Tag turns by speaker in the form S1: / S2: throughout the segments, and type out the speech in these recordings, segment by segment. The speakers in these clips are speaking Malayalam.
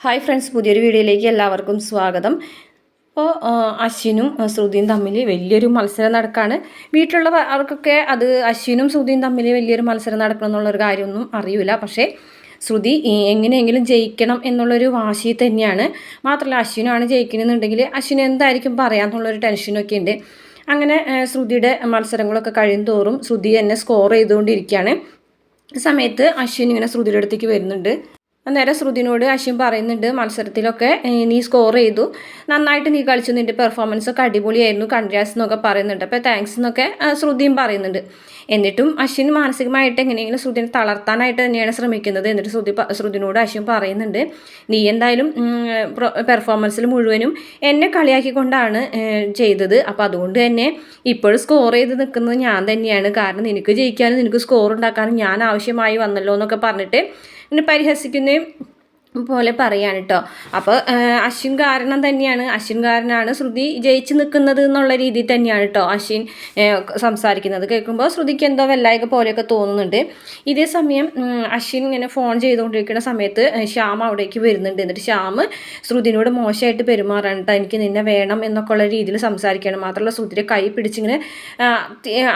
S1: ഹായ് ഫ്രണ്ട്സ് പുതിയൊരു വീഡിയോയിലേക്ക് എല്ലാവർക്കും സ്വാഗതം. അപ്പോൾ അശ്വിനും ശ്രുതിയും തമ്മിൽ വലിയൊരു മത്സരം നടക്കുകയാണ് വീട്ടിലുള്ള അവർക്കൊക്കെ അത് അശ്വിനും ശ്രുതിയും തമ്മിൽ വലിയൊരു മത്സരം നടക്കണം എന്നുള്ളൊരു കാര്യമൊന്നും അറിയില്ല പക്ഷേ ശ്രുതി എങ്ങനെയെങ്കിലും ജയിക്കണം എന്നുള്ളൊരു വാശി തന്നെയാണ്. മാത്രമല്ല അശ്വിനാണ് ജയിക്കണമെന്നുണ്ടെങ്കിൽ അശ്വിന് എന്തായിരിക്കും പറയാമെന്നുള്ളൊരു ടെൻഷനൊക്കെ ഉണ്ട്. അങ്ങനെ ശ്രുതിയുടെ മത്സരങ്ങളൊക്കെ കഴിയും തോറും ശ്രുതി എന്നെ സ്കോർ ചെയ്തുകൊണ്ടിരിക്കുകയാണ്. സമയത്ത് അശ്വിൻ ഇങ്ങനെ ശ്രുതിയുടെ അടുത്തേക്ക് വരുന്നുണ്ട്. അന്നേരം ശ്രുതിനോട് അശ്വിൻ പറയുന്നുണ്ട് മത്സരത്തിലൊക്കെ നീ സ്കോർ ചെയ്തു. നന്നായിട്ട് നീ കളിച്ചു. നിന്റെ പെർഫോമൻസ് ഒക്കെ അടിപൊളിയായിരുന്നു. കൺഗ്രാസ് എന്നൊക്കെ പറയുന്നുണ്ട്. അപ്പോൾ താങ്ക്സ് എന്നൊക്കെ ശ്രുതിയും പറയുന്നുണ്ട്. എന്നിട്ടും അശ്വിൻ മാനസികമായിട്ട് എങ്ങനെയെങ്കിലും ശ്രുതിനെ തളർത്താനായിട്ട് തന്നെയാണ് ശ്രമിക്കുന്നത് എന്നിട്ട് ശ്രുതി ശ്രുതിനോട് അശ്വിൻ പറയുന്നുണ്ട്. നീ എന്തായാലും പെർഫോമൻസിൽ മുഴുവനും എന്നെ കളിയാക്കിക്കൊണ്ടാണ് ചെയ്തത്. അപ്പോൾ അതുകൊണ്ട് തന്നെ ഇപ്പോഴും സ്കോർ ചെയ്ത് നിൽക്കുന്നത് ഞാൻ തന്നെയാണ്. കാരണം നിനക്ക് ജയിക്കാനും നിനക്ക് സ്കോർ ഉണ്ടാക്കാനും ഞാൻ ആവശ്യമായി വന്നല്ലോ എന്നൊക്കെ പറഞ്ഞിട്ട് ഇങ്ങനെ പരിഹസിക്കുന്ന പോലെ പറയാണ് കേട്ടോ അപ്പോൾ അശ്വിൻ കാരണം തന്നെയാണ്. അശ്വിൻ കാരനാണ് ശ്രുതി ജയിച്ചു നിൽക്കുന്നത് എന്നുള്ള രീതിയിൽ തന്നെയാണ് കേട്ടോ അശ്വിൻ സംസാരിക്കുന്നത്. കേൾക്കുമ്പോൾ ശ്രുതിക്ക് എന്തോ വല്ലായക പോലെയൊക്കെ തോന്നുന്നുണ്ട്. ഇതേ സമയം അശ്വിൻ ഇങ്ങനെ ഫോൺ ചെയ്തുകൊണ്ടിരിക്കുന്ന സമയത്ത് ശ്യാം അവിടേക്ക് വരുന്നുണ്ട്. എന്നിട്ട് ശ്യാം ശ്രുതിനോട് മോശമായിട്ട് പെരുമാറാണ് കേട്ടോ എനിക്ക് നിന്നെ വേണം എന്നൊക്കെ ഉള്ള രീതിയിൽ സംസാരിക്കുകയാണ്. മാത്രമല്ല ശ്രുതിയുടെ കൈ പിടിച്ചിങ്ങനെ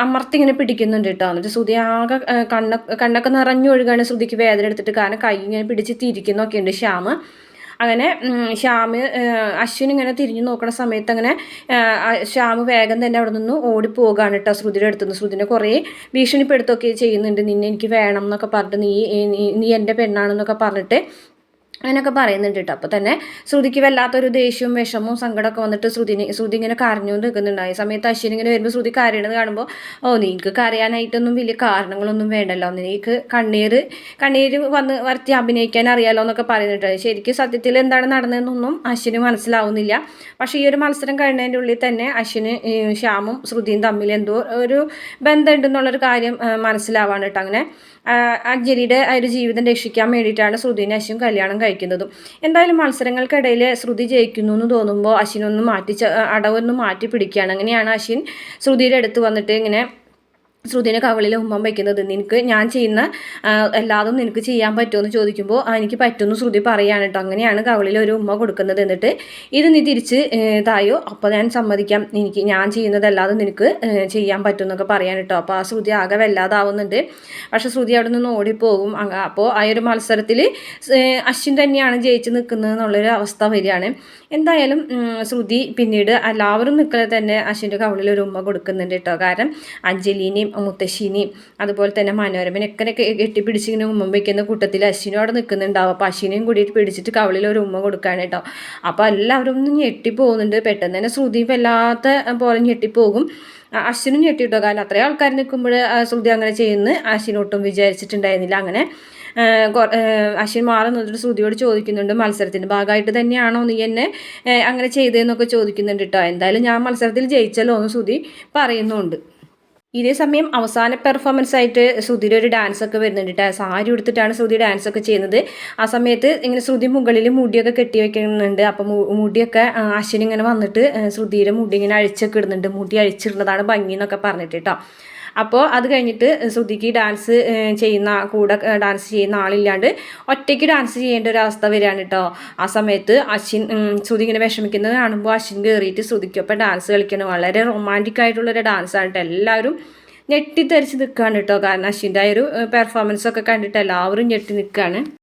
S1: അമർത്തിങ്ങനെ പിടിക്കുന്നുണ്ട് കേട്ടോ എന്നിട്ട് ശ്രുതി ആകെ കണ്ണ കണ്ണൊക്കെ നിറഞ്ഞൊഴുകാണ് ശ്രുതിക്ക് വേദന എടുത്തിട്ട്. കാരണം കൈ ഇങ്ങനെ പിടിച്ച് തിരിക്കുന്നൊക്കെ ഉണ്ട് ശ്യാം അങ്ങനെ ശ്യാമ് അശ്വിൻ ഇങ്ങനെ തിരിഞ്ഞു നോക്കുന്ന സമയത്ത് അങ്ങനെ ആ, വേഗം തന്നെ അവിടെ നിന്ന് ഓടിപ്പോകാണ് കേട്ടോ ശ്രുതിയുടെ അടുത്തുനിന്ന് ശ്രുതിനെ കുറേ ഭീഷണിപ്പെടുത്തൊക്കെ ചെയ്യുന്നുണ്ട്. നിന്നെ എനിക്ക് വേണം എന്നൊക്കെ പറഞ്ഞിട്ട് നീ- നീ എന്റെ പെണ്ണാണെന്നൊക്കെ പറഞ്ഞിട്ട് അങ്ങനെയൊക്കെ പറയുന്നുണ്ട് കേട്ടോ. അപ്പോൾ തന്നെ ശ്രുതിക്ക് വല്ലാത്തൊരു ദേഷ്യവും വിഷമവും സങ്കടമൊക്കെ വന്നിട്ട് ശ്രുതിനെ ശ്രുതി ഇങ്ങനെ കരഞ്ഞുകൊണ്ട് നിൽക്കുന്നുണ്ടായി സമയത്ത് അശ്വിൻ ഇങ്ങനെ വരുമ്പോൾ ശ്രുതി കരയണത് കാണുമ്പോൾ ഓ നിനക്ക് കരയാനായിട്ടൊന്നും വലിയ കാരണങ്ങളൊന്നും വേണ്ടല്ലോ. നിനക്ക് കണ്ണീർ കണ്ണീര് വന്ന് വരത്തി അഭിനയിക്കാൻ അറിയാലോ എന്നൊക്കെ പറയുന്നുണ്ട്. ശരിക്കും സത്യത്തിൽ എന്താണ് നടന്നതെന്നൊന്നും അശ്വിന് മനസ്സിലാവുന്നില്ല. പക്ഷേ ഈ ഒരു മത്സരം കഴിഞ്ഞതിന്റെ ഉള്ളിൽ തന്നെ അശ്വിന് ശ്യാമും ശ്രുതിയും തമ്മിൽ എന്തോ ഒരു ബന്ധമുണ്ടെന്നുള്ളൊരു കാര്യം മനസ്സിലാവാണ് കേട്ടോ. അങ്ങനെ അഞ്ജലിയുടെ ആ ഒരു ജീവിതം രക്ഷിക്കാൻ വേണ്ടിയിട്ടാണ് ശ്രുതിനെ അശ്വിൻ കല്യാണം കഴിക്കുന്നതും. എന്തായാലും മത്സരങ്ങൾക്കിടയിൽ ശ്രുതി ജയിക്കുന്നു എന്ന് തോന്നുമ്പോൾ അശ്വിനൊന്ന് മാറ്റി അടവൊന്ന് മാറ്റി പിടിക്കുകയാണ്. അങ്ങനെയാണ് അശ്വിൻ ശ്രുതിയുടെ അടുത്ത് വന്നിട്ട് ഇങ്ങനെ ശ്രുതിനെ കവളിൽ ഉമ്മം വയ്ക്കുന്നത് നിനക്ക് ഞാൻ ചെയ്യുന്ന എല്ലാതും നിനക്ക് ചെയ്യാൻ പറ്റുമെന്ന് ചോദിക്കുമ്പോൾ "ആ, എനിക്ക് പറ്റുമെന്ന് ശ്രുതി പറയാണ് കേട്ടോ അങ്ങനെയാണ് കവളിൽ ഒരു ഉമ്മ കൊടുക്കുന്നത് എന്നിട്ട്. ഇത് നീ തിരിച്ച് തായോ അപ്പോൾ ഞാൻ സമ്മതിക്കാം. എനിക്ക് ഞാൻ ചെയ്യുന്നതല്ലാതെ നിനക്ക് ചെയ്യാൻ പറ്റും എന്നൊക്കെ പറയാൻ കേട്ടോ അപ്പോൾ ആ ശ്രുതി ആകെ വല്ലാതാവുന്നുണ്ട്. പക്ഷെ ശ്രുതി അവിടെ നിന്ന് ഓടിപ്പോകും. അപ്പോൾ ആ ഒരു മത്സരത്തിൽ അശ്വിൻ തന്നെയാണ് ജയിച്ച് നിൽക്കുന്നത് എന്നുള്ളൊരു അവസ്ഥ വരികയാണ്. എന്തായാലും ശ്രുതി പിന്നീട് എല്ലാവരും നിൽക്കുന്നത് തന്നെ അശ്വിന്റെ കവളിൽ ഒരു ഉമ്മ കൊടുക്കുന്നുണ്ട് കേട്ടോ കാരണം അഞ്ജലിനെയും മുത്തശ്ശിനെയും അതുപോലെ തന്നെ മനോരമനൊക്കെ കെട്ടിപ്പിടിച്ച് ഇങ്ങനെ ഉമ്മ വയ്ക്കുന്ന കൂട്ടത്തിൽ അശ്വിനും അവിടെ നിൽക്കുന്നുണ്ടാവും അപ്പോൾ അശ്വിനെയും കൂടിയിട്ട് പിടിച്ചിട്ട് കവളിൽ ഒരു ഉമ്മ കൊടുക്കുകയാണ് കേട്ടോ അപ്പോൾ എല്ലാവരും ഒന്ന് ഞെട്ടിപ്പോകുന്നുണ്ട് പെട്ടെന്ന് തന്നെ ശ്രുതി വല്ലാത്ത പോലെ ഞെട്ടിപ്പോകും അശ്വിനും ഞെട്ടിട്ടോ കാരണം അത്രയും ആൾക്കാർ നിൽക്കുമ്പോൾ ശ്രുതി അങ്ങനെ ചെയ്യുന്ന അശ്വിനൊട്ടും വിചാരിച്ചിട്ടുണ്ടായിരുന്നില്ല. അങ്ങനെ അശ്വിൻ മാറി നിന്നിട്ട് ശ്രുതിയോട് ചോദിക്കുന്നുണ്ട് മത്സരത്തിന്റെ ഭാഗമായിട്ട് തന്നെയാണോ നീ എന്നെ അങ്ങനെ ചെയ്തതെന്നൊക്കെ ചോദിക്കുന്നുണ്ട് കേട്ടോ എന്തായാലും ഞാൻ മത്സരത്തിൽ ജയിച്ചല്ലോ എന്ന് ശ്രുതി പറയുന്നുണ്ട്. ഇതേ സമയം അവസാന പെർഫോമൻസ് ആയിട്ട് ശ്രുതിയുടെ ഒരു ഡാൻസ് ഒക്കെ വരുന്നുണ്ട് കേട്ടോ സാരി ഉടുത്തിട്ടാണ് ശ്രുതി ഡാൻസ് ഒക്കെ ചെയ്യുന്നത്. ആ സമയത്ത് ഇങ്ങനെ ശ്രുതി മുകളിൽ മുടിയൊക്കെ കെട്ടി വെക്കുന്നുണ്ട്. അപ്പം മുടിയൊക്കെ അശ്വിനി ഇങ്ങനെ വന്നിട്ട് ശ്രുതിയുടെ മുടി ഇങ്ങനെ അഴിച്ചൊക്കെ ഇടുന്നുണ്ട്. മുടി അഴിച്ചിടുന്നതാണ് ഭംഗി എന്നൊക്കെ പറഞ്ഞിട്ട് കേട്ടോ അപ്പോൾ അത് കഴിഞ്ഞിട്ട് ശ്രുതിക്ക് ഡാൻസ് ചെയ്യുന്ന കൂടെ ഡാൻസ് ചെയ്യുന്ന ആളില്ലാണ്ട് ഒറ്റയ്ക്ക് ഡാൻസ് ചെയ്യേണ്ട ഒരു അവസ്ഥ വരികയാണ് കേട്ടോ ആ സമയത്ത് അശ്വിൻ ശ്രുതി ഇങ്ങനെ വിഷമിക്കുന്നത് കാണുമ്പോൾ അശ്വിൻ കയറിയിട്ട് ശ്രുതിക്കൊപ്പം ഡാൻസ് കളിക്കണം. വളരെ റൊമാന്റിക് ആയിട്ടുള്ളൊരു ഡാൻസാണ് കേട്ടോ എല്ലാവരും ഞെട്ടിത്തെറിച്ച് നിൽക്കുകയാണ് കേട്ടോ കാരണം അശ്വിന്റെ ഒരു പെർഫോമൻസ് ഒക്കെ കണ്ടിട്ട് എല്ലാവരും ഞെട്ടി നിൽക്കുകയാണ്